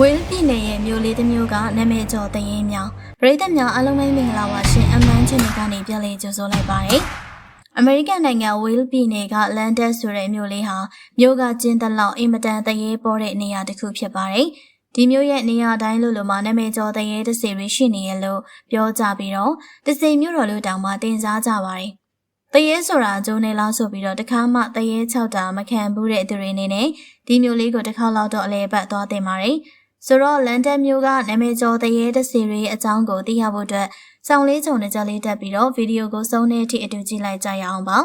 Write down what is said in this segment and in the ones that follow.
ဝေးလ်ပြည်နယ်ရဲ့မြို့လေးတစ်မြို့ကနာမည်ကျော်သရင်မြောင်ပရိသတ်များအားလုံးပဲမင်္ဂလာပါရှင်အမှန်ချင်းတွေကနေပြန်လည်ကြိုဆိုလိုက်ပါတယ်အမေရိကန်နိုင်ငံဝေးလ်ပြည်နယ်ကလန်ဒက်ဆိုတဲ့မြို့လေးဟာမြို့ကကျင်းတလောက်အင်မတန်တရေပေါ်တဲ့နေရာတစ်ခုဖြစ်ပါတယ်ဒီမျိုးရဲ့နေရာတိုင်းလို့လို့မှနာမည်ကျော်တရေတစ်စီတွေရှိနေရလို့ပြောကြပြီးတော့တစ်စီမျိုးတော်လို့တောင်မှတင်စားကြပါတယ်တရေဆိုတာဂျုံနေလားဆိုပြီးတော့တခါမှတရေ၆တာမခံဘူးတဲ့သူတွေအနေနဲ့ဒီမျိုးလေးကိုတစ်ခါလောက်တော့အလဲပတ်သွားတင်ပါတယ် ဆိုတော့လန်ဒန်မျိုးကနာမည်ကျော်တရေတစ်စီတွေအကြောင်းကိုသိရဖို့အတွက်စောင်းလေးချုံနဲ့ကြလေးတက်ပြီးတော့ဗီဒီယိုကိုစုံတဲ့အထိအတူကြည့်လိုက်ကြရအောင်ပါ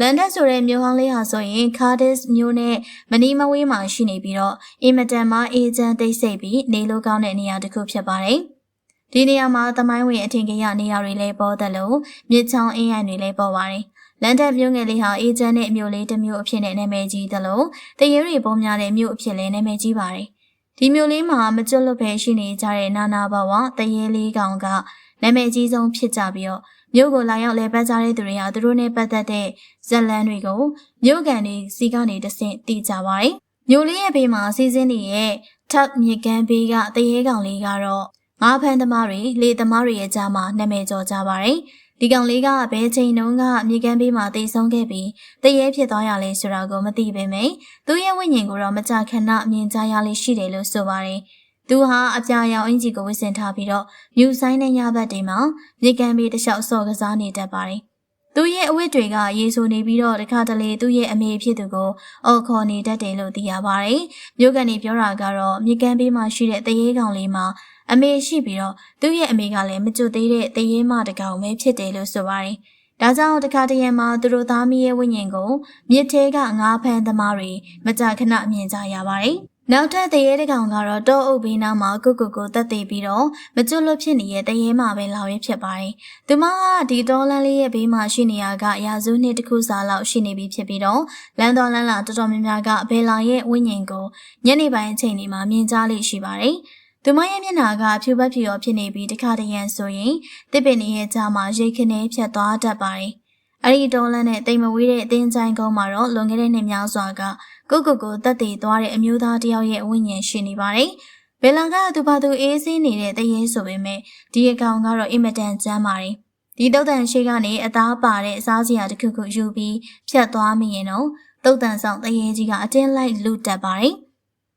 လန်ဒန်ဆိုတဲ့မြို့ဟောင်းလေးဟာဆိုရင် Cardiff မြို့နဲ့မနီမဝေးမှာရှိနေပြီးတော့အင်မတန်မှအေဂျင့်တိတ်ဆိတ်ပြီးနေလို့ကောင်းတဲ့နေရာတစ်ခုဖြစ်ပါတယ်။ဒီနေရာမှာသမိုင်းဝင်အထင်ကြီးရနေရာတွေလည်းပေါ်တယ်လို့မြစ်ချောင်းအင်းရိုင်တွေလည်းပေါ်ပါတယ်။လန်ဒန်မြို့ငယ်လေးဟာအေဂျင့်နဲ့မြို့လေးတစ်မြို့အဖြစ်နဲ့နာမည်ကြီးတယ်လို့တရေတွေပုံများတဲ့မြို့အဖြစ်လည်းနာမည်ကြီးပါတယ်။ ဒီမြို့လေးမှာမကျွတ်လွတ်ပဲရှိနေကြတဲ့နာနာဘဝတရေလေးကောင်ကနာမည်ကြီးဆုံးဖြစ်ကြပြီးတော့မြို့ကိုလာရောက်လဲပတ်ကြတဲ့သူတွေဟာသူတို့နဲ့ပတ်သက်တဲ့ဇက်လန်းတွေကိုမြို့ကန်တွေစီကနေတဆင့်တည်ကြပါတယ်။မြို့လေးရဲ့ဘေးမှာစီစဉ်နေတဲ့ Top မြေကမ်းဘေးကတရေကောင်လေးကတော့ငါးဖန်သမားတွေလေသမားတွေရဲ့ကြားမှာနာမည်ကျော်ကြပါတယ်။ ဒီကောင်လေးကဘယ်ချိန်တုန်းကမြေကမ်းဘေးမှာတည်ဆုံးခဲ့ပြီးတရေဖြစ်သွားရလဲဆိုတာကိုမသိပေမယ့်သူ့ရဲ့ဝိညာဉ်ကိုတော့မကြခဏမြင်ကြရလိမ့်ရှိတယ်လို့ဆိုပါတယ်။သူဟာအပြာရောင်အင်ကြီးကိုဝစ်ဆင်ထားပြီးတော့မြူဆိုင်တဲ့ညဘက်တွေမှာမြေကမ်းဘေးတစ်လျှောက်ဆော့ကစားနေတတ်ပါတယ်။ သူရဲ့အဝတ်တွေကရေဆိုနေပြီးတော့တခါတလေသူ့ရဲ့အမေဖြစ်သူကိုအော်ခေါ်နေတတ်တယ်လို့သိရပါတယ်။မြို့ကန်နေပြောတာကတော့မြေကမ်းဘေးမှာရှိတဲ့တရေကောင်လေးမှာအမေရှိပြီးတော့သူ့ရဲ့အမေကလည်းမကြွသေးတဲ့တရေမတကောင်ပဲဖြစ်တယ်လို့ဆိုပါတယ်။ဒါကြောင့်တခါတရံမှာသူတို့သားမီးရဲ့ဝိညာဉ်ကိုမြစ်ထဲကငါးဖမ်းသမားတွေမကြခဏမြင်ကြရပါတယ်။နောက်ထပ်တရေတကောင်ကတော့တောအုပ်ဘေးနားမှာကုတ်ကုတ်ကိုတက်သေးပြီးတော့မကျွတ်လွတ်ဖြစ်နေတဲ့တရေမှာပဲလာရဲဖြစ်ပါတယ်။သူမကဒီတောလန်းလေးရဲ့ဘေးမှာရှိနေရကရာစုနှစ်တစ်ခုစာလောက်ရှိနေပြီဖြစ်ပြီးတော့လမ်းတော်လမ်းလာတော်တော်များများကဘယ်လာရဲ့ဝိညာဉ်ကိုညနေပိုင်းအချိန်ဒီမှာမြင်ကြလိမ့်ရှိပါတယ်။သူမရဲ့မျက်နှာကဖြူဘက်ဖြူရောဖြစ်နေပြီးတခါတရံဆိုရင်တစ်ပင်ရဲ့ကြားမှာရိတ်ခနဲဖြတ်သွားတတ်ပါတယ်။ အဲ့ဒီတောလန်းနဲ့တိမ်မဝေးတဲ့အသင်းချိုင်းကုန်းမှာတော့လွန်ခဲ့တဲ့နှစ်များစွာကကိုကိုကိုတက်တည်သွားတဲ့အမျိုးသားတယောက်ရဲ့ဝိညာဉ်ရှိနေပါတယ်။ဘယ်လန်ကသူဘာသူအေးဆေးနေတဲ့တရေဆိုပေမဲ့ဒီအကောင်ကတော့အင်မတန်ကျမ်းပါတယ်။ဒီတုတ်တန်ရှိကနေအသားပါတဲ့အစားစရာတစ်ခုခုယူပြီးဖြတ်သွားမိရင်တော့တုတ်တန်ဆောင်တရေကြီးကအတင်းလိုက်လူတက်ပါတယ်။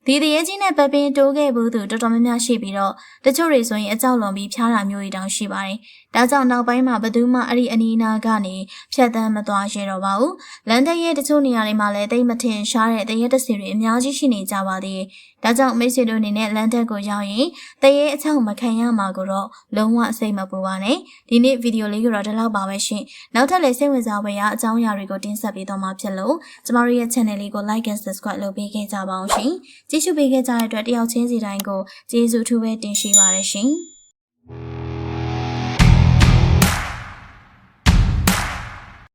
ဒီတရေကြီးနဲ့ပပင်းတိုးခဲ့ဘူးသူတော်တော်များများရှိပြီးတော့တချို့တွေဆိုရင်အကြောက်လွန်ပြီးဖျားတာမျိုးတွေတောင်ရှိပါတယ်။ဒါကြောင့်နောက်ပိုင်းမှာဘသူမှအဲ့ဒီအနီးနားကနေဖြတ်တန်းမသွားရတော့ပါဘူး။လန်ဒန်ရဲ့တချို့နေရာတွေမှာလည်းတိတ်မထင်ရှားတဲ့တရေတစီတွေအများကြီးရှိနေကြပါသေးတယ်။ဒါကြောင့်မိတ်ဆွေတို့အနေနဲ့လန်ဒန်ကိုရောက်ရင်တရေအချောက်မခံရမှာကိုတော့လုံးဝစိတ်မပူပါနဲ့။ဒီနေ့ဗီဒီယိုလေးကတော့ဒီလောက်ပါပဲရှင်။နောက်ထပ်လည်းစိတ်ဝင်စားဖွယ်ရာအကြောင်းအရာတွေကိုတင်ဆက်ပေးတော့မှာဖြစ်လို့ကျမတို့ရဲ့ channel လေးကို like and subscribe လုပ်ပေးခဲ့ကြပါအောင်ရှင်။ကြည့်ရှုပေးခဲ့ကြတဲ့အတွက်တယောက်ချင်းစီတိုင်းကိုကျေးဇူးအထူးပဲတင်ရှိပါရရှင်။